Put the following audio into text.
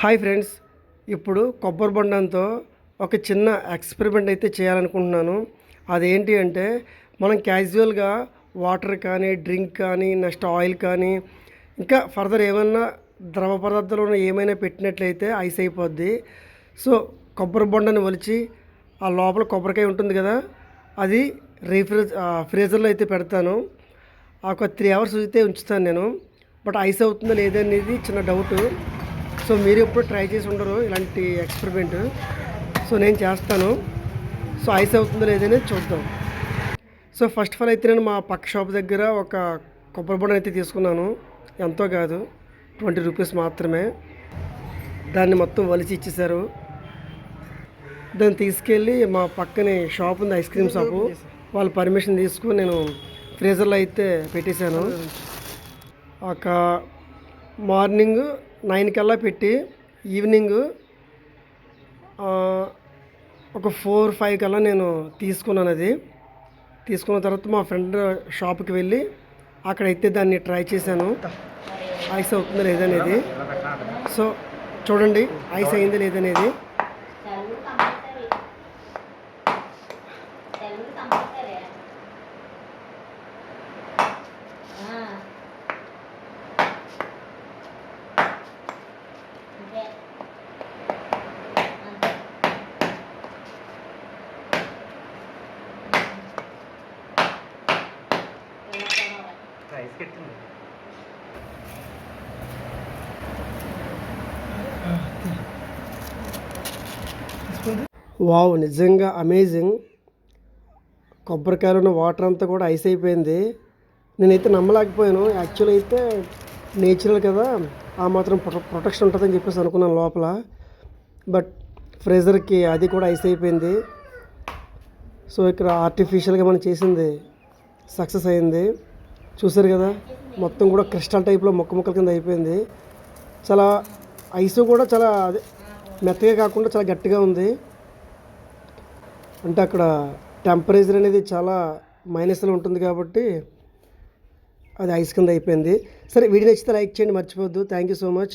Hi friends ఇప్పుడు కొబ్బరి బొండంతో ఒక చిన్న ఎక్స్పెరిమెంట్ అయితే చేయాలనుకుంటున్నాను. అదేంటి అంటే మనం క్యాజువల్గా వాటర్ కానీ డ్రింక్ కానీ నెక్స్ట్ ఆయిల్ కానీ ఇంకా ఫర్దర్ ఏమన్నా ద్రవ పదార్థాలు ఏమైనా పెట్టినట్లయితే ఐస్ అయిపోద్ది. సో కొబ్బరి బొండని ఒలిచి ఆ లోపల కొబ్బరికాయ ఉంటుంది కదా అది రీఫ్రిజ్ ఫ్రీజర్లో అయితే పెడతాను. ఒక త్రీ అవర్స్ అయితే ఉంచుతాను నేను. బట్ ఐస్ అవుతుందా లేదనేది చిన్న డౌట్. సో మీరు ఎప్పుడు ట్రై చేసి ఉండరు ఇలాంటి ఎక్స్పెరిమెంట్ సో నేను చేస్తాను. సో ఐస్ అవుతుందో లేదనేది చూద్దాం. సో ఫస్ట్ ఆఫ్ ఆల్ అయితే నేను మా పక్క షాప్ దగ్గర ఒక కొబ్బరి బొండ అయితే తీసుకున్నాను. ఎంతో కాదు ట్వంటీ రూపీస్ మాత్రమే. దాన్ని మొత్తం వలిచి ఇచ్చేసారు దాన్ని తీసుకెళ్ళి మా పక్కనే షాప్ ఉంది ఐస్ క్రీమ్ షాపు వాళ్ళ పర్మిషన్ తీసుకుని నేను ఫ్రీజర్లో అయితే పెట్టేశాను. ఒక మార్నింగ్ నైన్ కల్లా పెట్టి ఈవినింగ్ ఒక ఫోర్ ఫైవ్ కల్లా నేను తీసుకున్నాను అది. తీసుకున్న తర్వాత మా ఫ్రెండ్ షాప్కి వెళ్ళి అక్కడైతే దాన్ని ట్రై చేశాను. ఐస్ అవుతుందా లేదనేది సో చూడండి ఐస్ అయిందా లేదనేది అనేది. రైస్ వావ్ నిజంగా అమేజింగ్. కొబ్బరికాయలో ఉన్న వాటర్ అంతా కూడా ఐస్ అయిపోయింది. నేనైతే నమ్మలేకపోయాను. యాక్చువల్ అయితే నేచురల్ కదా. ఆ మాత్రం ప్రొ ప్రొటెక్షన్ ఉంటుందని చెప్పేసి అనుకున్నాను లోపల. బట్ ఫ్రీజర్కి అది కూడా ఐస్ అయిపోయింది. సో ఇక్కడ ఆర్టిఫిషియల్గా మనం చేసింది సక్సెస్ అయింది. చూసారు కదా? మొత్తం కూడా క్రిస్టల్ టైప్లో మొక్క మొక్కల కింద అయిపోయింది. చాలా ఐస్ కూడా చాలా మెత్తగా కాకుండా చాలా గట్టిగా ఉంది. అంటే అక్కడ టెంపరేచర్ అనేది చాలా మైనస్లో ఉంటుంది కాబట్టి అది ఐస్ కింద అయిపోయింది. సరే వీడియో నచ్చితే లైక్ చేయండి మర్చిపోద్దు థ్యాంక్ యూ సో మచ్